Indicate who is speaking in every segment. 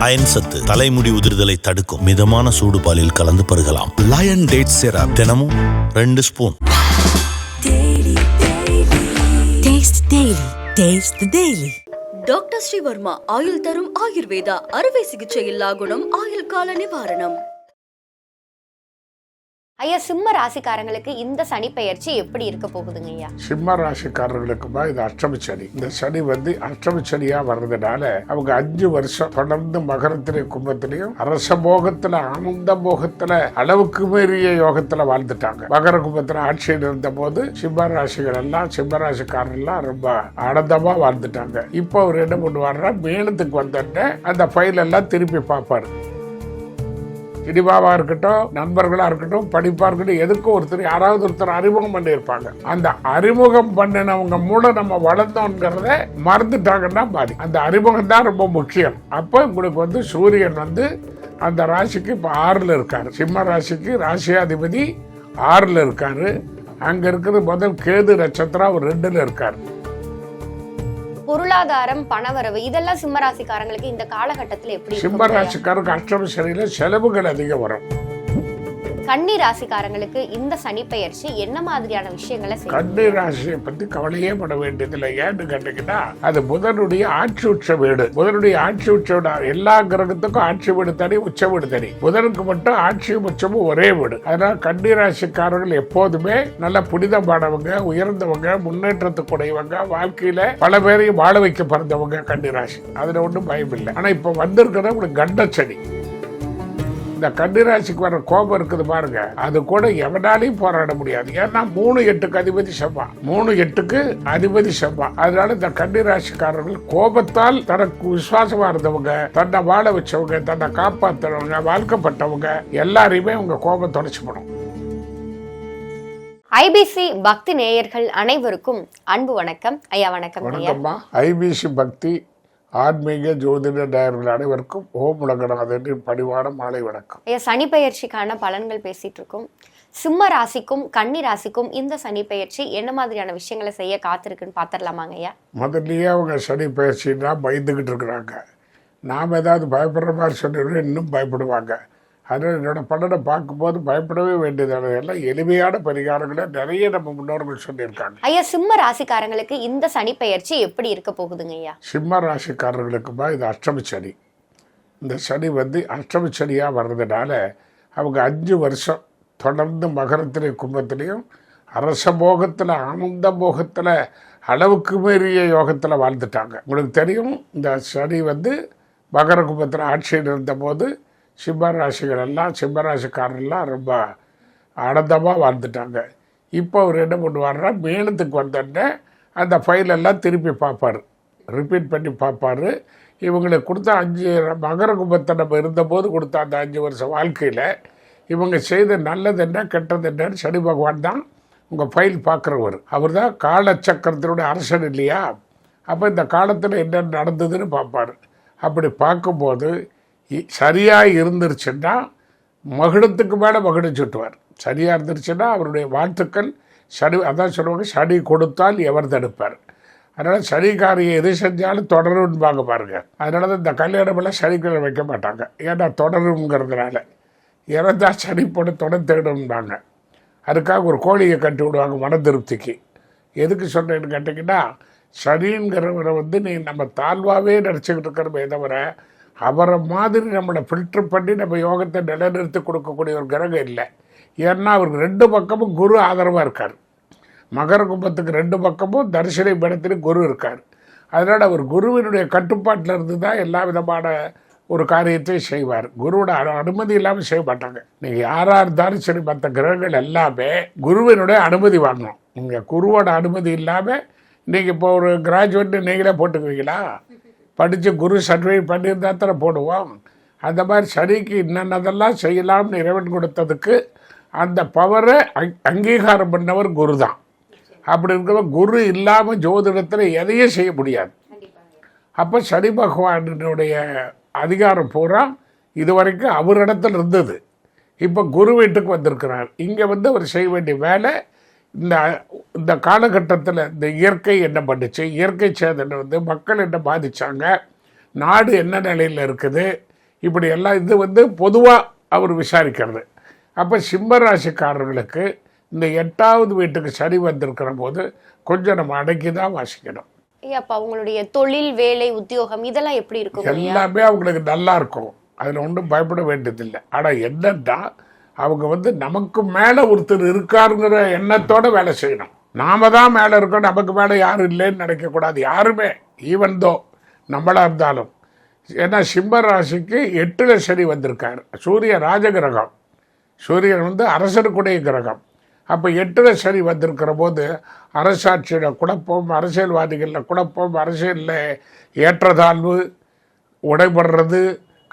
Speaker 1: Iron சத்து தலைமுடி உதிர்தலை தடுக்கும் மிதமான சூடு பாலில் கலந்து பருகலாம்
Speaker 2: லயன் டேட் சிரப்
Speaker 1: தினமும் ரெண்டு spoon
Speaker 3: Taste Daily. Taste the Daily.
Speaker 4: Doctor Srivarma ஆயுள் தரும் ஆயுர்வேதா அறுவை சிகிச்சை இல்லா குணம் ஆயுள் கால நிவாரணம்
Speaker 5: ஐயா சிம்ம ராசிக்காரங்களுக்கு இந்த சனி பெயர்ச்சி எப்படி இருக்க போகுதுங்க ஐயா?
Speaker 6: சிம்ம ராசிக்காரர்களுக்குமா இது அஷ்டமி சனி. இந்த சனி வந்து அஷ்டமி சனியா வர்றதுனால அவங்க அஞ்சு வருஷம் தொடர்ந்து மகரத்திலையும் கும்பத்திலையும் அரச போகத்துல ஆனந்த போகத்துல அளவுக்கு மீறிய யோகத்துல வாழ்ந்துட்டாங்க. மகர கும்பத்துல ஆட்சியில் இருந்த போது சிம்ம ராசிகள் எல்லாம் சிம்ம ராசிக்காரர்லாம் ரொம்ப ஆனந்தமா வாழ்ந்துட்டாங்க. இப்போ அவர் என்ன பண்ணுவாருன்னா மேலத்துக்கு வந்தோடனே அந்த ஃபைல் எல்லாம் திருப்பி பார்ப்பாரு. சினிமாவா இருக்கட்டும் நண்பர்களா இருக்கட்டும் படிப்பா இருக்கட்டும் எதுக்கும் ஒருத்தர் யாராவது ஒருத்தர் அறிமுகம் பண்ணியிருப்பாங்க. அந்த அறிமுகம் பண்ணினவங்க மூலம் நம்ம வளர்த்தோங்கிறத மறந்துட்டாங்கன்னா பாதி. அந்த அறிமுகம் தான் ரொம்ப முக்கியம். அப்போ உங்களுக்கு வந்து சூரியன் வந்து அந்த ராசிக்கு இப்போ ஆறில் இருக்கார். சிம்ம ராசிக்கு ராசியாதிபதி ஆறில் இருக்காரு. அங்கே இருக்கிறது முதல் கேது நட்சத்திரம் அவர் ரெண்டில் இருக்கார்.
Speaker 5: பொருளாதாரம் பணவரவு இதெல்லாம் சிம்மராசிக்காரங்களுக்கு இந்த காலகட்டத்தில் எப்படி
Speaker 6: சிம்மராசிக்காரங்க
Speaker 5: இருக்கும் ஐயா?
Speaker 6: அஷ்டம சனியில செலவுகள் அதிகம் வரும்
Speaker 5: கன்னி ராசிக்காரங்களுக்கு இந்த சனி பெயர்ச்சி என்ன மாதிரியான விஷயங்களை
Speaker 6: கன்னி ராசியை பத்தி கவலையே பட வேண்டியதில்லை. ஏன்னு கேட்டீங்கன்னா அது புதனுடைய ஆட்சி உச்ச வீடு. புதனுடைய ஆட்சி உச்ச எல்லா கிரகத்துக்கும் ஆட்சி வீடு தனி உச்ச வீடு தனி. புதனுக்கு மட்டும் ஆட்சியும் உச்சமும் ஒரே வீடு. அதனால கன்னி ராசிக்காரர்கள் எப்போதுமே நல்ல புனிதமானவங்க உயர்ந்தவங்க முன்னேற்றத்துக்குடையவங்க வாழ்க்கையில பல பேரையும் வாழ வைக்க பிறந்தவங்க கன்னி ராசி அதுல ஒன்றும் பயம் இல்லை ஆனா இப்ப வந்திருக்கிறது உங்களுக்கு கண்டச்சனி இந்த கன்னிராசிக்கு வர கோபம் இருக்குது பாருங்க. அது கூட எவனாலையும் போராட முடியாது. ஏன்னா மூணு எட்டுக்கு அதிபதி செவ்வா. மூணு எட்டுக்கு அதிபதி செவ்வா. அதனால இந்த கன்னிராசிக்காரர்கள் கோபத்தால் தனக்கு விசுவாசமா இருந்தவங்க தன்னை வாழ வச்சவங்க தன்னை காப்பாத்துறவங்க வாழ்க்கப்பட்டவங்க எல்லாரையுமே உங்க கோபம் தொலைச்சுப்படும்.
Speaker 5: ஐபிசி பக்தி நேயர்கள் அனைவருக்கும் அன்பு வணக்கம். ஐயா வணக்கம் ஐயா.
Speaker 6: ஐபிசி பக்தி ஆன்மீக ஜோதிட நேயர்கள் அனைவருக்கும் ஓம் உலகநாதனின் பணிவான மாலை வணக்கம்.
Speaker 5: சனி பெயர்ச்சிக்கான பலன்கள் பேசிட்டு இருக்கோம் சிம்ம ராசிக்கும் கன்னி ராசிக்கும் இந்த சனி பெயர்ச்சி என்ன மாதிரியான விஷயங்களை செய்ய காத்திருக்குன்னு பாத்திரலாமாங்க ஐயா?
Speaker 6: முதல்லயே அவங்க சனி பயிற்சின்னா பயந்துக்கிட்டு இருக்கிறாங்க. நாம் ஏதாவது பயப்படுற மாதிரி சொன்னோம்னா இன்னும் பயப்படுவாங்க. அதனால் என்னோட பலனை பார்க்கும்போது பயப்படவே வேண்டியதான? எல்லாம் எளிமையான பரிகாரங்களை? நிறைய நம்ம முன்னோர்கள் சொல்லியிருக்காங்க.
Speaker 5: ஐயா சிம்ம ராசிக்காரங்களுக்கு இந்த சனி பெயர்ச்சி எப்படி இருக்க போகுதுங்க ஐயா?
Speaker 6: சிம்ம ராசிக்காரர்களுக்குமா இது அஷ்டம சனி. இந்த சனி வந்து அஷ்டம சனியாக வர்றதுனால அவங்க அஞ்சு வருஷம் தொடர்ந்து மகரத்திலையும் கும்பத்திலையும் அரச போகத்தில் ஆனந்த போகத்தில் அளவுக்கு மீறிய யோகத்தில் வாழ்ந்துட்டாங்க. உங்களுக்கு தெரியும் இந்த சனி வந்து மகர கும்பத்தில் ஆட்சியில் இருந்தபோது சிம்மராசிகள் எல்லாம் சிம்மராசிக்காரெல்லாம் ரொம்ப ஆனந்தமாக வாழ்ந்துட்டாங்க. இப்போ அவர் என்ன பண்ணுவார்னா மேலத்துக்கு வந்தோடனே அந்த ஃபைலெல்லாம் திருப்பி பார்ப்பார். ரிப்பீட் பண்ணி பார்ப்பாரு. இவங்களுக்கு கொடுத்த அஞ்சு மகர கும்பத்தை நம்ம இருந்தபோது கொடுத்த அந்த அஞ்சு வருஷம் வாழ்க்கையில் இவங்க செய்த நல்லது என்ன கெட்டது என்னன்னு சனி பகவான் தான் உங்கள் ஃபைல் பார்க்குறவர். அவர் தான் காலச்சக்கரத்தினுடைய அரசன் இல்லையா? அப்போ இந்த காலத்தில் என்ன நடந்ததுன்னு பார்ப்பார். அப்படி பார்க்கும்போது சரியாக இருந்துருச்சுன்னா மகிழத்துக்கு மேலே மகிழ்ச்சுட்டுவார் சரியாக இருந்துருச்சுன்னா அவருடைய வாழ்த்துக்கள் சனி அதான் சொல்லுவாங்க சனி கொடுத்தால் எவர் தடுப்பார். அதனால் சனிக்காரியை எது செஞ்சாலும் தொடரும்பாங்க பாருங்க. அதனால தான் இந்த கல்யாணமெல்லாம் சனிக்கிழமை வைக்க மாட்டாங்க. ஏன்னா தொடருங்கிறதுனால இறந்தா சனி போட்டு தொடர் தேடும்பாங்க. அதுக்காக ஒரு கோழியை கட்டி விடுவாங்க மன திருப்திக்கு. எதுக்கு சொல்கிறேன்னு கேட்டிங்கன்னா சனிங்கிறவரை வந்து நீ நம்ம தாழ்வாகவே நினச்சிக்கிட்டு இருக்கிறமே தவிர அவரை மாதிரி நம்மளை ஃபில்டர் பண்ணி நம்ம யோகத்தை நிலைநிறுத்தி கொடுக்கக்கூடிய ஒரு கிரகம் இல்லை. ஏன்னா அவருக்கு ரெண்டு பக்கமும் குரு ஆதரவாக இருக்கார். மகர கும்பத்துக்கு ரெண்டு பக்கமும் தரிசனை பீடத்திலும் குரு இருக்கார். அதனால் அவர் குருவினுடைய கட்டுப்பாட்டில் இருந்து தான் எல்லா விதமான ஒரு காரியத்தையும் செய்வார். குருவோட அனு- அனுமதி இல்லாமல் செய்ய மாட்டாங்க. நீங்கள் யாராக இருந்தாலும் சரி மற்ற கிரகங்கள் எல்லாமே குருவினுடைய அனுமதி வாங்கணும். நீங்கள் குருவோட அனுமதி இல்லாமல் நீங்கள் இப்போ ஒரு கிராஜுவேட்டு நீங்களே போட்டுக்குவீங்களா? படித்து குரு சர்டிஃபிகேட் பண்ணியிருந்தா தானே போடுவோம். அந்த மாதிரி சனிக்கு என்னென்னதெல்லாம் செய்யலாம்னு இறைவன் கொடுத்ததுக்கு அந்த பவரை அங்கீகாரம் பண்ணவர் குரு தான் அப்படி இருக்கிற குரு இல்லாமல் ஜோதிடத்தில் எதையும் செய்ய முடியாது. அப்போ சனி பகவானுடைய அதிகாரம் பூரா இதுவரைக்கும் அவரிடத்தில் இருந்தது. இப்போ குரு வீட்டுக்கு வந்திருக்கிறார். இங்கே வந்து அவர் செய்ய வேண்டிய வேலை இந்த இந்த காலகட்டத்தில் இந்த இயற்கை என்ன பண்ணுச்சு? இயற்கை சேதனை வந்து மக்கள் என்ன பாதிச்சாங்க? நாடு என்ன நிலையில் இருக்குது? இப்படி எல்லாம் இது வந்து பொதுவாக அவர் விசாரிக்கிறது. அப்போ சிம்ம ராசிக்காரர்களுக்கு இந்த எட்டாவது வீட்டுக்கு சரி வந்திருக்கிற போது கொஞ்சம் நம்ம அடக்கி தான் வாசிக்கணும்.
Speaker 5: அப்ப அவங்களுடைய தொழில் வேலை உத்தியோகம் இதெல்லாம் எப்படி இருக்கும்
Speaker 6: எல்லாமே அவங்களுக்கு நல்லா இருக்கும். அதில் ஒன்றும் பயப்பட வேண்டியதில்லை. ஆனால் என்னன்னா அவங்க வந்து நமக்கு மேலே ஒருத்தர் இருக்காருங்கிற எண்ணத்தோட வேலை செய்யணும். நாம தான் மேலே இருக்கோம் நமக்கு மேலே யாரும் இல்லைன்னு நினைக்கக்கூடாது யாருமே ஈவன் தோ நம்மளாக இருந்தாலும். ஏன்னா சிம்ம ராசிக்கு எட்டுல சரி வந்திருக்கார். சூரிய ராஜகிரகம். சூரியன் வந்து அரசருக்குடைய கிரகம். அப்போ எட்டுல சரி வந்திருக்கிற போது அரசாட்சியில் குழப்பம் அரசியல்வாதிகளில் குழப்பம் அரசியலில் ஏற்றதாழ்வு உடைபடுறது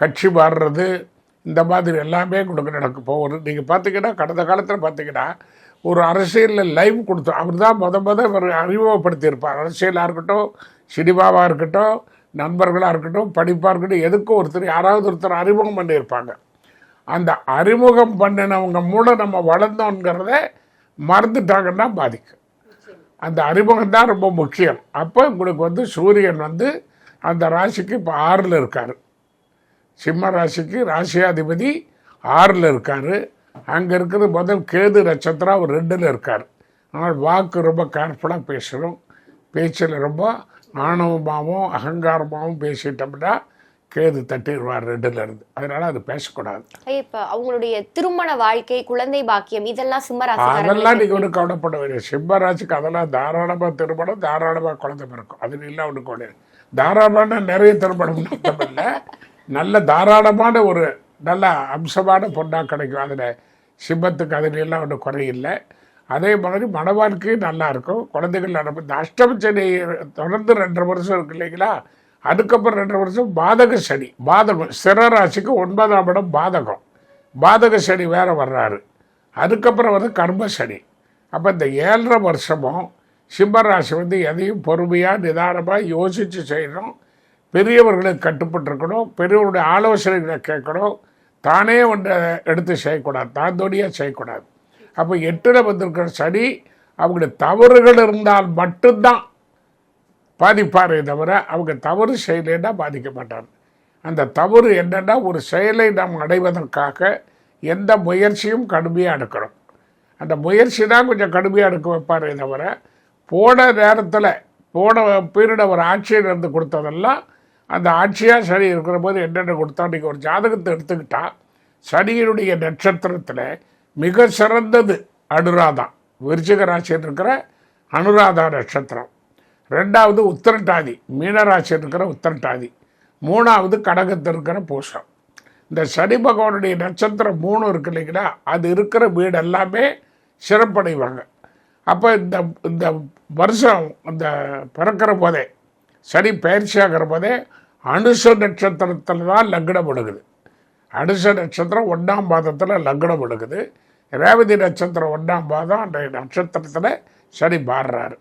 Speaker 6: கட்சி மாறுறது இந்த மாதிரி எல்லாமே கொடுக்க நடக்க போகுது நீங்கள் பார்த்தீங்கன்னா கடந்த காலத்தில் பார்த்தீங்கன்னா ஒரு அரசியலில் லைவ் கொடுத்தோம் அவர் தான் முத முத அவர் அறிமுகப்படுத்தியிருப்பார். அரசியலாக இருக்கட்டும் சினிமாவாக இருக்கட்டும் நண்பர்களாக இருக்கட்டும் படிப்பாக இருக்கட்டும் எதுக்கும் ஒருத்தர் யாராவது ஒருத்தர் அறிமுகம் பண்ணியிருப்பாங்க. அந்த அறிமுகம் பண்ணினவங்க மூலம் நம்ம வளர்ந்தோங்கிறத மறந்துட்டாங்கன்னா பாதிக்கும் அந்த அறிமுகம் தான் ரொம்ப முக்கியம். அப்போ உங்களுக்கு வந்து சூரியன் வந்து அந்த ராசிக்கு இப்போ ஆறில் இருக்கார். சிம்ம ராசிக்கு ராசியாதிபதி ஆறில் இருக்கார். அங்கே இருக்கிறது முதல் கேது நட்சத்திரம் அவர் ரெண்டில் இருக்கார். ஆனால் வாக்கு ரொம்ப கேர்ஃபுல்லாக பேசணும். பேச்சில் ரொம்ப ஆணவமாகவும் அகங்காரமாகவும் பேசிட்டோம்னா கேது தட்டிடுவார் ரெண்டுல இருந்து. அதனால அது பேசக்கூடாது.
Speaker 5: இப்ப அவங்களுடைய திருமண வாழ்க்கை குழந்தை பாக்கியம் இதெல்லாம் சிம்ம
Speaker 6: அதெல்லாம் நீங்கள் ஒன்றும் கவலைப்பட வேண்டிய சிம்ம ராசிக்கு அதெல்லாம் தாராளமாக திருமணம் தாராளமாக குழந்தை பிறக்கும். அது இல்லை ஒன்று கூட தாராளமான நிறைய திருமணம் இல்லை. நல்ல தாராளமான ஒரு நல்ல அம்சமான பொண்ணாக கிடைக்கும். அதில் சிம்மத்துக்கு அதிலெல்லாம் ஒன்றும் குறையில்லை அதே மாதிரி மன வாழ்க்கையும் நல்லாயிருக்கும் குழந்தைகள் நடப்பு இந்த அஷ்டம சனி தொடர்ந்து ரெண்டரை வருஷம் இருக்கு இல்லைங்களா? அதுக்கப்புறம் ரெண்டரை வருஷம் பாதக சனி. பாதகம் சிற ராசிக்கு ஒன்பதாம் இடம் பாதகம். பாதக சனி வேற வர்றாரு. அதுக்கப்புறம் வந்து கர்ம சனி. அப்போ இந்த ஏழரை வருஷமும் சிம்மராசி வந்து எதையும் பொறுமையாக நிதானமாக யோசித்து செய்கிறோம் பெரியவர்களுக்கு கட்டுப்பட்டுருக்கணும் பெரியவருடைய ஆலோசனைகளை கேட்கணும். தானே ஒன்றை எடுத்து செய்யக்கூடாது தான் தோடியாக செய்யக்கூடாது. அப்போ எட்டில் வந்திருக்கிற சனி அவங்களுடைய தவறுகள் இருந்தால் மட்டும்தான் பாதிப்பாரே தவிர அவங்க தவறு செய்யலைன்னா பாதிக்க மாட்டார் அந்த தவறு என்னென்னா ஒரு செயலை நாம் அடைவதற்காக எந்த முயற்சியும் கடுமையாக எடுக்கணும். அந்த முயற்சி தான் கொஞ்சம் கடுமையாக எடுக்க வைப்பாரே தவிர போன நேரத்தில் போன பீரியட் அவர் ஆட்சியில் இருந்து கொடுத்ததெல்லாம் அந்த ஆட்சியாக சனி இருக்கிற போது என்னென்ன கொடுத்தா நீங்கள் ஒரு ஜாதகத்தை எடுத்துக்கிட்டால் சனியினுடைய நட்சத்திரத்தில் மிக சிறந்தது அனுராதா. விருச்சிக ராசியில் இருக்கிற அனுராதா நட்சத்திரம். ரெண்டாவது உத்திரட்டாதி மீனராசியில் இருக்கிற உத்திரட்டாதி. மூணாவது கடகத்தில் இருக்கிற பூசம். இந்த சனி பகவானுடைய நட்சத்திரம் மூணு இருக்கு இல்லைங்களா? அது இருக்கிற வீடு எல்லாமே சிறப்படைவாங்க. அப்போ இந்த இந்த வருஷம் இந்த பிறக்கிற போதே சனி பயிற்சியாகிற போதே அனுச நட்சத்திரத்தில் தான் லக்னம் எடுக்குது அனுச நட்சத்திரம் ஒன்றாம் பாதத்தில் லக்னம் எடுக்குது ரேவதி நட்சத்திரம் ஒன்றாம் பாதம் அந்த நட்சத்திரத்தில் சனி மாறுறாரு.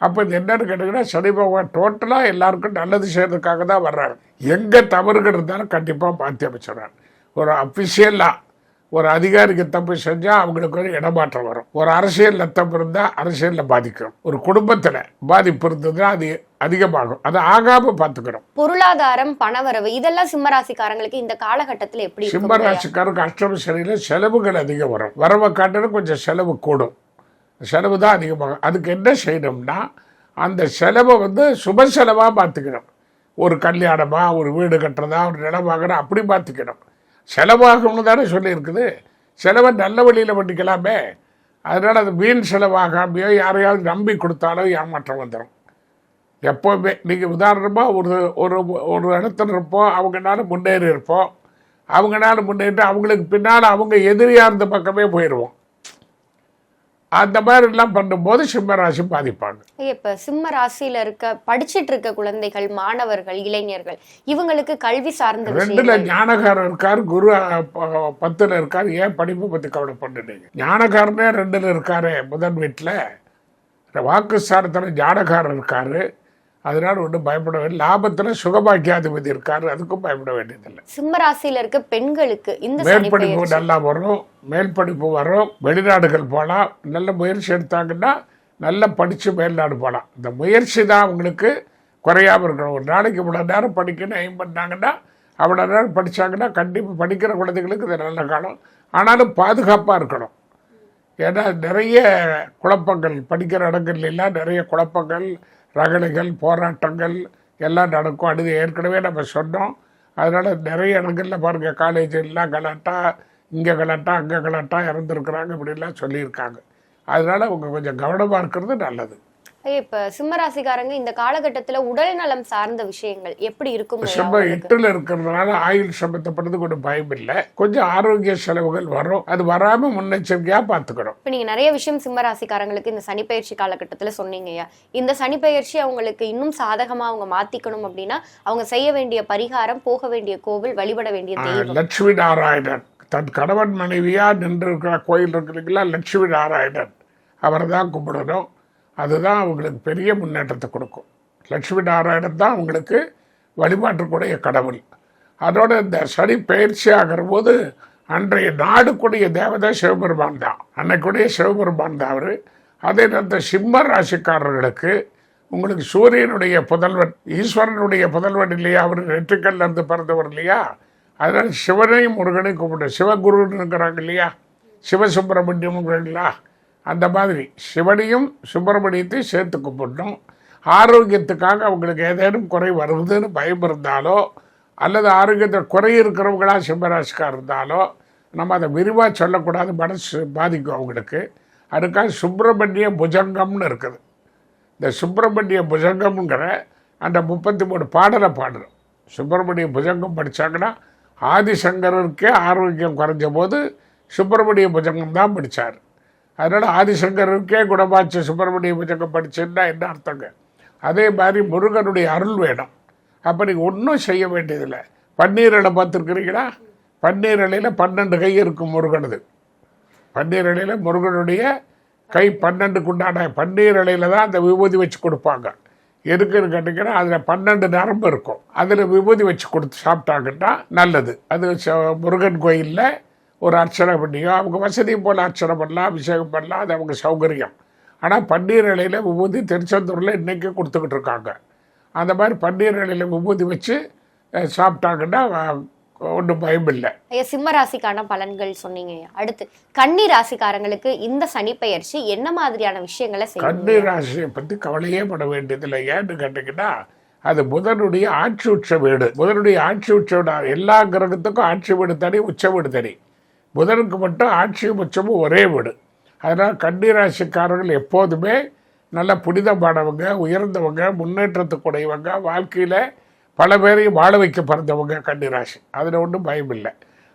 Speaker 6: அப்போ இது என்னன்னு கேட்டிங்கன்னா சனி பகவான் டோட்டலாக எல்லாருக்கும் நல்லது செய்யறதுக்காக தான் வர்றாரு. எங்கே தவறுகள் இருந்தாலும் கண்டிப்பாக மாற்றி அமைச்சிடறாரு. ஒரு அஃபிஷியலாக ஒரு அதிகாரிக்கு தப்பு செஞ்சால் அவங்களுக்கு ஒரு இடமாற்றம் வரும். ஒரு அரசியலில் தப்பு இருந்தால் அரசியலில் பாதிக்கும். ஒரு குடும்பத்தில் பாதிப்பு இருந்ததுன்னா அது அதிகமாகும். அது ஆகாமல் பார்த்துக்கிறோம்
Speaker 5: பொருளாதாரம் பணவரவு இதெல்லாம் சிம்ம ராசிக்காரங்களுக்கு இந்த காலகட்டத்துல எப்படி இருக்கும்
Speaker 6: சிம்ம
Speaker 5: ஐயா?
Speaker 6: ராசிக்காரருக்கு அஷ்டம சனியில் செலவுகள் அதிகம் வரும். வரவை காட்டிலும் கொஞ்சம் செலவு கூடும். செலவு தான் அதிகமாகும். அதுக்கு என்ன செய்யணும்னா அந்த செலவை வந்து சுப செலவாக பார்த்துக்கணும். ஒரு கல்யாணமா ஒரு வீடு கட்டுறதா ஒரு நிலம் வாங்குறதா அப்படி பார்த்துக்கணும். செலவாகும்னு தானே சொல்லியிருக்குது. செலவை நல்ல வழியில் பண்ணிக்கலாமே. அதனால் அது வீண் செலவாகாமையோ யாரையாவது நம்பி கொடுத்தாலோ ஏமாற்றம் வந்துடும் எப்போவுமே நீங்கள் உதாரணமாக ஒரு ஒரு ஒரு இடத்துல இருப்போம் அவங்கனால முன்னேறி இருப்போம். அவங்கனால முன்னேறிட்டு அவங்களுக்கு பின்னால் அவங்க எதிரியாக இருந்த பக்கமே போயிடுவோம் அந்த மாதிரிலாம் பண்ணும்போது சிம்மராசி பாதிப்பாங்க.
Speaker 5: ஐயா, இப்ப சிம்ம ராசியில இருக்க படிச்சிட்டு இருக்க குழந்தைகள் மாணவர்கள் இளைஞர்கள் இவங்களுக்கு கல்வி சார்ந்த
Speaker 6: ரெண்டுல ஞானகாரர் இருக்கார் குரு பத்துல இருக்கார். ஏன் படிப்பு பத்தி கவலைப்படுறீங்க ஞானகாரனே ரெண்டுல இருக்காரு முதல் வீட்டுல வாக்கு ஸ்தானத்துல ஞானகாரர் இருக்காரு. அதனால ஒன்றும் பயப்பட வேண்டிய லாபத்துல சுகபாக்கியாதிபதி இருக்காரு. அதுக்கும் பயப்பட வேண்டியதில்லை.
Speaker 5: சிம்ம ராசியில இருக்க பெண்களுக்கு இந்த
Speaker 6: மேற்படிப்பு நல்லா வரும். மேல் படிப்பு வரும். வெளிநாடுகள் போகலாம். நல்ல முயற்சி எடுத்தாங்கன்னா நல்லா படித்து மேல்நாடு போகலாம். இந்த முயற்சி தான் அவங்களுக்கு குறையாம இருக்கணும். ஒரு நாளைக்கு இவ்வளோ நேரம் படிக்கணும் எய்ம் பண்ணாங்கன்னா அவ்வளோ நேரம் படித்தாங்கன்னா கண்டிப்பாக படிக்கிற குழந்தைகளுக்கு இது நல்ல காலம். ஆனாலும் பாதுகாப்பாக இருக்கணும். ஏன்னா நிறைய குழப்பங்கள் படிக்கிற இடங்கள்ல நிறைய குழப்பங்கள் ரகளைகள் போராட்டங்கள் எல்லாம் நடக்கும். அது ஏற்கனவே நம்ம சொன்னோம். அதனால் நிறைய இடங்களில் பாருங்கள் காலேஜெல்லாம் கலாட்டா இங்கே கலாட்டா அங்கே கலாட்டா இறந்துருக்குறாங்க இப்படிலாம் சொல்லியிருக்காங்க. அதனால் அவங்க கொஞ்சம் கவனமாக இருக்கிறது நல்லது.
Speaker 5: இப்ப சிம்ம ராசிக்காரங்க இந்த காலகட்டத்துல உடல் நலம் சார்ந்த விஷயங்கள் எப்படி இருக்கும் அவங்களுக்கு?
Speaker 6: எட்டில் இருக்கிறதுனால ஆயுள் சம்பந்தப்பட்டது கொஞ்சம் பயம் இல்லை. கொஞ்சம் ஆரோக்கிய செலவுகள் வரும். அது வராமல் முன்னெச்சரிக்கையாக பார்த்துக்கணும்
Speaker 5: இப்ப நீங்க நிறைய விஷயம் சிம்ம ராசிக்காரங்களுக்கு இந்த சனிப்பெயர்ச்சி காலகட்டத்துல சொன்னீங்க ஐயா. இந்த சனிப்பெயர்ச்சி அவங்களுக்கு இன்னும் சாதகமா அவங்க மாத்திக்கணும் அப்படின்னா அவங்க செய்ய வேண்டிய பரிகாரம் போக வேண்டிய கோவில் வழிபட வேண்டிய தெய்வம்.
Speaker 6: லட்சுமி நாராயணன். தன் கணவன் மனைவியா நின்று இருக்கிற கோயில் இருக்கிறீங்களா லட்சுமி நாராயணன். அவரை தான் கும்பிடணும். அதுதான் அவங்களுக்கு பெரிய முன்னேற்றத்தை கொடுக்கும். லட்சுமி நாராயணன் தான் அவங்களுக்கு வழிபாட்டுக்குடைய கடவுள். அதோட இந்த சனி பயிற்சி ஆகிற போது அன்றைய நாடுக்குடைய தேவதை சிவபெருமான் தான். அன்னைக்குடைய சிவபெருமான் தான் அவர். அதே நேரத்தில் சிம்ம ராசிக்காரர்களுக்கு உங்களுக்கு சூரியனுடைய புதல்வன் ஈஸ்வரனுடைய புதல்வன் இல்லையா? அவர் நெற்றிக்கல்ல இருந்து பிறந்தவர் இல்லையா? அதனால் சிவனையும் முருகனையும் கூப்பிட்டு சிவகுருங்கிறாங்க இல்லையா? சிவசுப்பிரமணியம்ங்கிறீங்களா? அந்த மாதிரி. சிவனையும் சுப்பிரமணியத்தையும் சேர்த்து கும்பிடணும். ஆரோக்கியத்துக்காக அவங்களுக்கு ஏதேனும் குறை வருதுன்னு பயம் இருந்தாலோ அல்லது ஆரோக்கியத்தில் குறை இருக்கிறவங்களா சிம்மராசிக்கார் இருந்தாலோ நம்ம அதை விரிவாக சொல்லக்கூடாது மனசு பாதிக்கும் அவங்களுக்கு. அதுக்காக சுப்பிரமணிய புஜங்கம்னு இருக்குது. இந்த சுப்பிரமணிய புஜங்கம்ங்கிற அந்த முப்பத்தி மூணு பாடலை பாடுறோம் சுப்பிரமணிய புஜங்கம் படித்தாங்கன்னா ஆதிசங்கரருக்கே ஆரோக்கியம் குறைஞ்ச போது சுப்பிரமணிய புஜங்கம் தான் படித்தார் அதனால் ஆதிசங்கருக்கே குணமாச்சு சுப்பிரமணிய புஜகம் படிச்சுன்னா என்ன அர்த்தங்க? அதே மாதிரி முருகனுடைய அருள் வேணும். அப்போ நீங்கள் ஒன்றும் செய்ய வேண்டியதில்லை. பன்னீர் இலை பார்த்துருக்குறீங்களா? பன்னீர் இலையில் பன்னெண்டு கை இருக்கும் முருகனது. பன்னீர் இலையில் முருகனுடைய கை பன்னெண்டுக்கு உண்டான பன்னீர் தான் அந்த விபூதி வச்சு கொடுப்பாங்க. எதுக்குன்னு கேட்டிங்கன்னா அதில் பன்னெண்டு நரம்பு இருக்கும். அதில் விபூதி வச்சு கொடுத்து சாப்பிட்டாங்கன்னா நல்லது. அது ச- முருகன் கோயிலில் ஒரு அர்ச்சனை பண்ணியோ அவங்க வசதி போல் அர்ச்சனை பண்ணலாம் அபிஷேகம் பண்ணலாம் அது அவங்க சௌகரியம். ஆனால் பன்னீர் இலையில் விபூதி திருச்செந்தூரில் இன்றைக்கி கொடுத்துக்கிட்டு இருக்காங்க. அந்த மாதிரி பன்னீர் இலையில் விபூதி வச்சு சாப்பிட்டாங்கன்னா ஒன்றும் பயம் இல்லை.
Speaker 5: ஐயா சிம்ம ராசிக்கான பலன்கள் சொன்னீங்க அடுத்து கன்னி ராசிக்காரங்களுக்கு இந்த சனிப்பெயர்ச்சி என்ன மாதிரியான விஷயங்களை செய்யும்
Speaker 6: கன்னி ராசியை பற்றி கவலையே பட வேண்டியதில்லை ஏன்னு கேட்டிங்கன்னா அது புதனுடைய ஆட்சி உச்ச வீடு. புதனுடைய ஆட்சி உச்ச வீடு எல்லா கிரகத்துக்கும் ஆட்சி வீடு தனி உச்ச வீடு தனி. புதனுக்கு மட்டும் ஆட்சியும் உச்சமும் ஒரே வீடு. அதனால் கன்னி ராசிக்காரர்கள் எப்போதுமே நல்ல புனிதமானவங்க உயர்ந்தவங்க முன்னேற்றத்துக்குடையவங்க வாழ்க்கையில் பல பேரையும் வாழ வைக்க பிறந்தவங்க கன்னிராசி. அதில் ஒன்றும் பயம் இல்லை.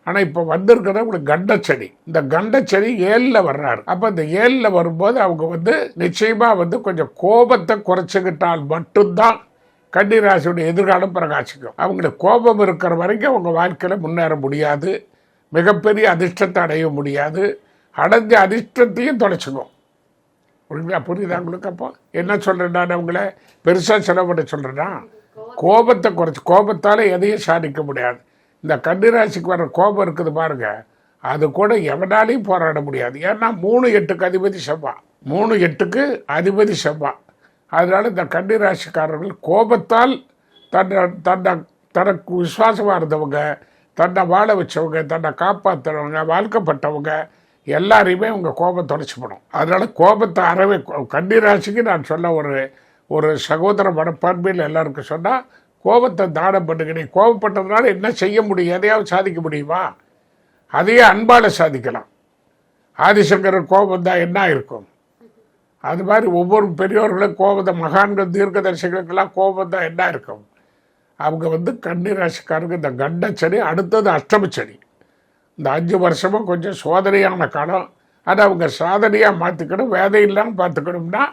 Speaker 6: ஆனால் இப்போ வந்திருக்கிற ஒரு கண்டச்செடி இந்த கண்டச்செடி ஏழில் வர்றாரு. அப்போ இந்த ஏழில் வரும்போது அவங்க வந்து நிச்சயமாக வந்து கொஞ்சம் கோபத்தை குறைச்சிக்கிட்டால் மட்டும்தான் கன்னிராசியுடைய எதிர்காலம் பிரகாசிக்கும். அவங்களுக்கு கோபம் இருக்கிற வரைக்கும் அவங்க வாழ்க்கையில் முன்னேற முடியாது. மிகப்பெரிய அதிர்ஷ்டத்தை அடைய முடியாது. அடைஞ்ச அதிர்ஷ்டத்தையும் தொலைச்சிக்கும். புரியுதா? புரியுதா உங்களுக்கு அப்போ? என்ன சொல்கிறேன் நான் அவங்கள பெருசாக செலவு பண்ண சொல்கிறேன்னா கோபத்தை குறைச்சி கோபத்தால் எதையும் சாதிக்க முடியாது. இந்த கன்னிராசிக்கு வர கோபம் இருக்குது பாருங்க. அது கூட எவனாலையும் போராட முடியாது. ஏன்னா மூணு எட்டுக்கு அதிபதி செவ்வா. மூணு எட்டுக்கு அதிபதி செவ்வா. அதனால் இந்த கன்னிராசிக்காரர்கள் கோபத்தால் தன்னை தன்னை தனக்கு விசுவாசமாக இருந்தவங்க. தன்னை வாழ வச்சவங்க தன்னை காப்பாற்றுறவங்க வாழ்க்கப்பட்டவங்க எல்லாரையுமே உங்கள் கோபம் போடும் அதனால் கோபத்தை அறவே கன்னிராசிக்கு நான் சொல்ல ஒரு ஒரு சகோதர மனப்பான்மையில் எல்லாருக்கும் சொன்னால் கோபத்தை தானம் பண்ணுங்க. கோபப்பட்டதுனால என்ன செய்ய முடியும்? எதையாவது சாதிக்க முடியுமா? அதையே அன்பால் சாதிக்கலாம். ஆதிசங்கரர் கோபம் தான் என்ன இருக்கும் அது மாதிரி ஒவ்வொரு பெரியோர்களும் கோபத்தை மகான்கள் தீர்க்கதரிசிகளுக்கெல்லாம் கோபம் தான் என்ன இருக்கும் அவங்க வந்து கன்னிராசிக்காரங்க. இந்த கண்டச்சனி அடுத்தது அஷ்டமச்சனி இந்த அஞ்சு வருஷமும் கொஞ்சம் சோதனையான காலம். அதை அவங்க சாதனையாக மாற்றிக்கணும் வேதை இல்லாமல் பார்த்துக்கணும்னா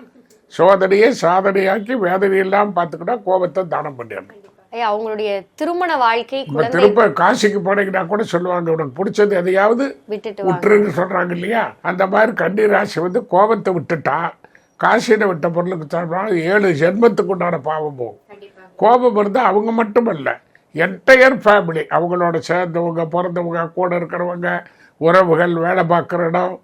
Speaker 6: சோதனையை சாதனையாக்கி வேதனை இல்லாமல் பார்த்துக்கிட்டா கோபத்தை தானம் பண்ணிடணும்.
Speaker 5: அவங்களுடைய திருமண வாழ்க்கை
Speaker 6: திரும்ப காசிக்கு போனீங்கன்னா கூட சொல்லுவாங்க உனக்கு பிடிச்சது எதையாவது விட்டுருன்னு சொல்கிறாங்க இல்லையா? அந்த மாதிரி கன்னி ராசி வந்து கோபத்தை விட்டுட்டா காசியில் விட்ட பொருளுக்கு ஏழு ஜென்மத்துக்கு உண்டான பாவம் போகும். கோபம் இருந்தால் அவங்க மட்டும் இல்லை என்டையர் ஃபேமிலி அவங்களோட சேர்ந்தவங்க பிறந்தவங்க கூட இருக்கிறவங்க உறவுகள் வேலை பார்க்குற இடம்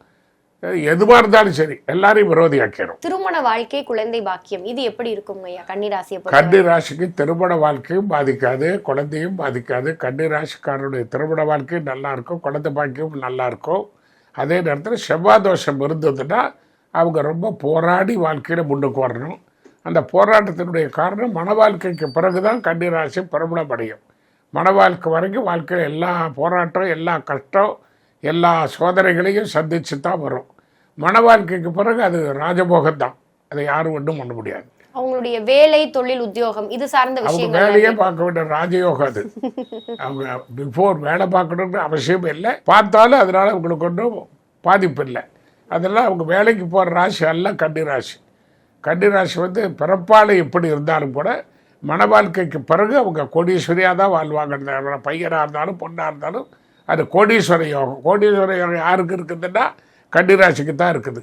Speaker 6: எதுவாக இருந்தாலும் சரி எல்லாரையும் விரோதியாக்கிடும்
Speaker 5: திருமண வாழ்க்கை குழந்தை பாக்கியம் இது எப்படி இருக்கும் ஐயா? கன்னிராசியை பொறுத்த
Speaker 6: கன்னி ராசிக்கு திருமண வாழ்க்கையும் பாதிக்காது குழந்தையும் பாதிக்காது. கன்னி ராசிக்காரருடைய திருமண வாழ்க்கையும் நல்லா இருக்கும் குழந்தை பாக்கியம் நல்லா இருக்கும். அதே நேரத்தில் செவ்வாய் தோஷம் இருந்ததுன்னா அவங்க ரொம்ப போராடி வாழ்க்கையில் முன்னுக்கு வரணும். அந்த போராட்டத்தினுடைய காரணம் மன வாழ்க்கைக்கு பிறகு தான் கன்னி ராசி பிரபலம் அடையும் மன வாழ்க்கை வரைக்கும் வாழ்க்கையில் எல்லா போராட்டம் எல்லா கஷ்டம் எல்லா சோதனைகளையும் சந்திச்சு தான் வரும். மன வாழ்க்கைக்கு பிறகு அது ராஜபோகம் தான் அதை யாரும் ஒன்றும் பண்ண முடியாது.
Speaker 5: அவங்களுடைய வேலை தொழில் உத்தியோகம் இது சார்ந்த விஷயங்கள்
Speaker 6: வேலையே பார்க்க வேண்டிய ராஜயோகம் அது. அவங்க பிஃபோர் வேலை பார்க்கணும்னு அவசியம் இல்லை. பார்த்தாலும் அதனால அவங்களுக்கு ஒன்றும் பாதிப்பு இல்லை. அதெல்லாம் அவங்க வேலைக்கு போகிற ராசி அல்ல கன்னி ராசி கன்னி ராசி வந்து பிறப்பால் எப்படி இருந்தாலும் கூட மன வாழ்க்கைக்கு பிறகு அவங்க கோடீஸ்வரியாக தான் வாழ்வாங்க. பையனாக இருந்தாலும் பொண்ணாக இருந்தாலும் அது கோடீஸ்வர யோகம். கோடீஸ்வர யோகம் யாருக்கு இருக்குதுன்னா கன்னி ராசிக்கு தான் இருக்குது.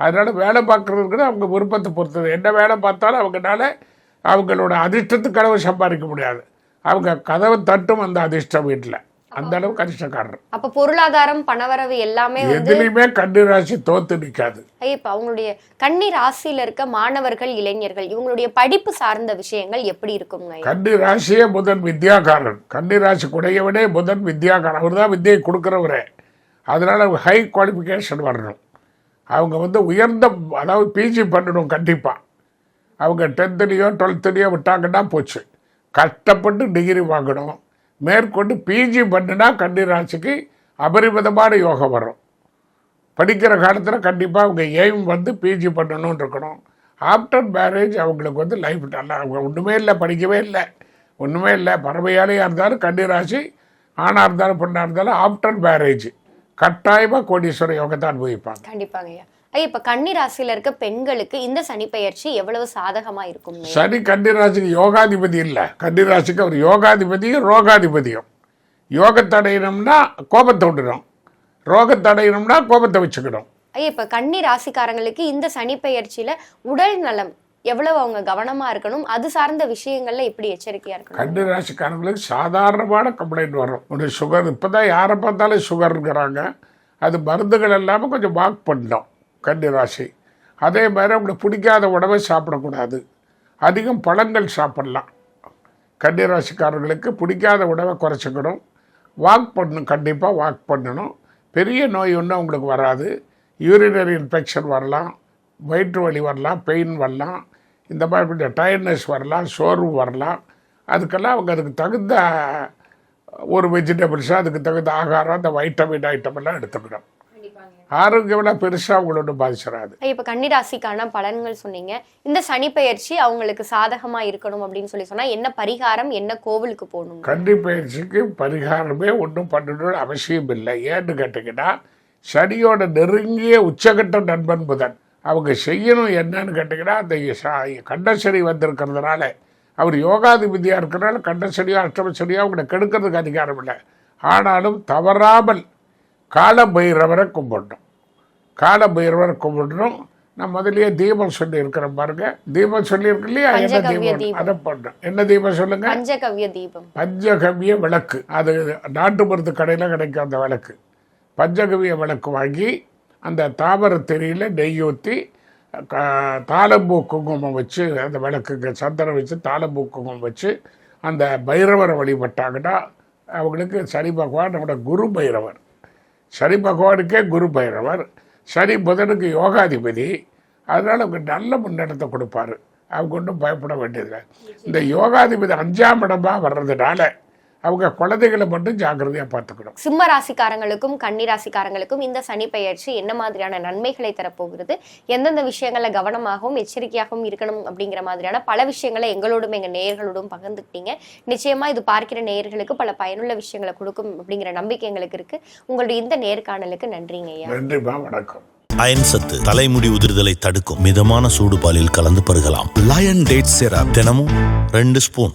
Speaker 6: அதனால் வேலை பார்க்குறதுக்கு அவங்க விருப்பத்தை பொறுத்தது. என்ன வேலை பார்த்தாலும் அவங்கனால அவங்களோட அதிர்ஷ்டத்துக்கு கனவு சம்பாதிக்க முடியாது. அவங்க கதவை தட்டும் அந்த அதிர்ஷ்டம் வீட்டில் அந்த அளவுக்கு அதிர்ஷ்டக்காரர்.
Speaker 5: அப்ப பொருளாதாரம் பணவரவு எல்லாமே
Speaker 6: எதுலேயுமே கன்னி ராசி தோத்து நிற்காது
Speaker 5: ஐயா, இப்ப அவங்களுடைய கன்னி ராசியில இருக்க மாணவர்கள் இளைஞர்கள் இவங்களுடைய படிப்பு சார்ந்த விஷயங்கள் எப்படி இருக்குங்க?
Speaker 6: கன்னி ராசியே புதன் வித்யாகாரன் கன்னி ராசி குடையவனே புதன் வித்யாகாரன் அவர் தான் வித்தியை கொடுக்குறவரே. அதனால் அவங்க ஹை குவாலிஃபிகேஷன் வரணும். அவங்க வந்து உயர்ந்த அதாவது பிஜி பண்ணணும் கண்டிப்பாக அவங்க டென்த்துலேயோ டுவெல்த்துலேயோ விட்டாங்கன்னா போச்சு. கஷ்டப்பட்டு டிகிரி வாங்கணும். மேற்கொண்டு பிஜி பண்ணுனா கன்னிராசிக்கு அபரிமிதமான யோகம் வரும். படிக்கிற காலத்தில் கண்டிப்பாக அவங்க எய்ம் வந்து பிஜி பண்ணணும்னு இருக்கணும். ஆஃப்டர் மேரேஜ் அவங்களுக்கு வந்து லைஃப் நல்லா அவங்க ஒன்றுமே இல்லை படிக்கவே இல்லை. ஒன்றுமே இல்லை. பறவையாலையாக இருந்தாலும் கன்னிராசி ஆணாக இருந்தாலும் பெண்ணாக இருந்தாலும் ஆஃப்டர் மேரேஜ் கட்டாயமாக கோடீஸ்வர யோகத்தை அனுபவிப்பாங்க
Speaker 5: கண்டிப்பாங்க ஐயா இப்ப கன்னி ராசியில இருக்க பெண்களுக்கு இந்த சனி பெயர்ச்சி எவ்வளவு சாதகமா இருக்கும்?
Speaker 6: சனி கன்னிராசிக்கு யோகாதிபதி இல்லை. கன்னிராசிக்கு அவர் யோகாதிபதியும் ரோகாதிபதியும். யோகத்தை அடையணும்னா கோபத்தை விடணும். ரோகத்தை அடையணும்னா கோபத்தை வச்சுக்கணும்.
Speaker 5: ஐயா இப்ப கன்னி ராசிக்காரங்களுக்கு இந்த சனி பெயர்ச்சியில உடல் நலம் எவ்வளவு அவங்க கவனமா இருக்கணும்? அது சார்ந்த விஷயங்கள்ல எப்படி எச்சரிக்கையா இருக்கணும்?
Speaker 6: கன்னி ராசிக்காரங்களுக்கு சாதாரணமான கம்ப்ளைண்ட் வரும். ஒரு சுகர் இப்போ தான் யாரை பார்த்தாலும் சுகருங்கிறாங்க அது மருந்துகள் எல்லாமே கொஞ்சம் வாக் பண்ணணும். கன்னி ராசி அதே மாதிரி அவங்களுக்கு பிடிக்காத உணவை சாப்பிடக்கூடாது. அதிகம் பழங்கள் சாப்பிடலாம். கன்னிராசிக்காரர்களுக்கு பிடிக்காத உணவை குறைச்சிக்கணும். வாக் பண்ணணும் கண்டிப்பாக வாக் பண்ணணும். பெரிய நோய் ஒன்றும் அவங்களுக்கு வராது. யூரினரி இன்ஃபெக்ஷன் வரலாம். வயிற்று வலி வரலாம் பெயின் வரலாம். இந்த மாதிரி கொஞ்சம் டயர்ட்னஸ் வரலாம் சோர்வு வரலாம். அதுக்கெல்லாம் அவங்க அதுக்கு தகுந்த ஒரு வெஜிடபிள்ஸாக அதுக்கு தகுந்த ஆகாரம் அந்த வைட்டமின் ஐட்டம் எல்லாம் எடுத்துக்கணும். ஆரோக்கியம்லாம் பெருசாக அவங்களோட பாதிச்சிடாது.
Speaker 5: ஐயா, இப்ப கன்னி ராசிக்கான பலன்கள் சொன்னீங்க. இந்த சனி பெயர்ச்சி அவங்களுக்கு சாதகமா இருக்கணும் அப்படின்னு சொல்லி சொன்னா என்ன பரிகாரம் என்ன கோவிலுக்கு போகணும்?
Speaker 6: கன்னி பயிற்சிக்கு பரிகாரமே ஒன்றும் பண்ணணும்னு அவசியம் இல்லை. ஏன்னு கேட்டிங்கன்னா சனியோட நெருங்கிய உச்சகட்ட நண்பன் புதன். அவங்க செய்யணும் என்னன்னு கேட்டிங்கன்னா அந்த கண்டசனி வந்திருக்கிறதுனால அவர் யோகாதிபதியாக இருக்கிறனால கண்டசனியோ அஷ்டம சனியோ அவங்களை கெடுக்கிறதுக்கு அதிகாரம் இல்லை. ஆனாலும் தவறாமல் கால பைரவரை கும்பிடணும். கால பைரவரை கும்பிடணும். நான் முதல்லயே தீபம் சொல்லி இருக்கிற பாருங்க. தீபம் சொல்லியிருக்கு இல்லையா? என்ன தீபம். அதை பண்ணணும் என்ன தீபம் சொல்லுங்க?
Speaker 5: பஞ்சகவ்ய தீபம்.
Speaker 6: பஞ்சகவிய விளக்கு. அது நாட்டு மருந்து கடையில் கிடைக்கும் அந்த விளக்கு. பஞ்சகவிய விளக்கு வாங்கி அந்த தாவர தெரியல நெய் ஊற்றி தாளம்பூ குங்குமம் வச்சு அந்த விளக்குக்கு சந்தனம் வச்சு தாளம்பூ குங்குமம் வச்சு அந்த பைரவரை வழிபட்டாங்கன்னா அவங்களுக்கு சனி பகவான் நம்மளோட குரு பைரவர். சனி பகவானுக்கே குரு பைரவர். சனி புதனுக்கு யோகாதிபதி அதனால் அவங்க நல்ல முன்னேற்றத்தை கொடுப்பாரு. அவங்க ஒன்றும் பயப்பட வேண்டியதில்லை. இந்த யோகாதிபதி அஞ்சாம் இடமா வர்றதுனால அவங்க குழந்தைகளை மட்டும் ஜாக்கிரதையாக பார்த்துக்கணும்.
Speaker 5: சிம்ம ராசிக்காரங்களுக்கும் கன்னி ராசிக்காரங்களுக்கும் இந்த சனி பெயர்ச்சி என்ன மாதிரியான நன்மைகளை தரப்போகிறது? எந்தெந்த விஷயங்கள்ல கவனமாகவும் எச்சரிக்கையாகவும் இருக்கணும் அப்படிங்கிற மாதிரியான பல விஷயங்களை எங்களோடும் எங்க நேயர்களோடும் பகிர்ந்துக்கிட்டீங்க. நிச்சயமா இது பார்க்கிற நேயர்களுக்கு பல பயனுள்ள விஷயங்களை கொடுக்கும் அப்படிங்கிற நம்பிக்கை எங்களுக்கு இருக்கு. உங்களுடைய இந்த நேர்காணலுக்கு நன்றிங்க ஐயா.
Speaker 6: நன்றிமா வணக்கம்.
Speaker 1: அயன் சத்து தலைமுடி உதிர்தலை தடுக்கும் மிதமான சூடு பாலில் கலந்து பருகலாம்.
Speaker 2: லயன் டேட் சிரப்
Speaker 1: தினமும் ரெண்டு spoon.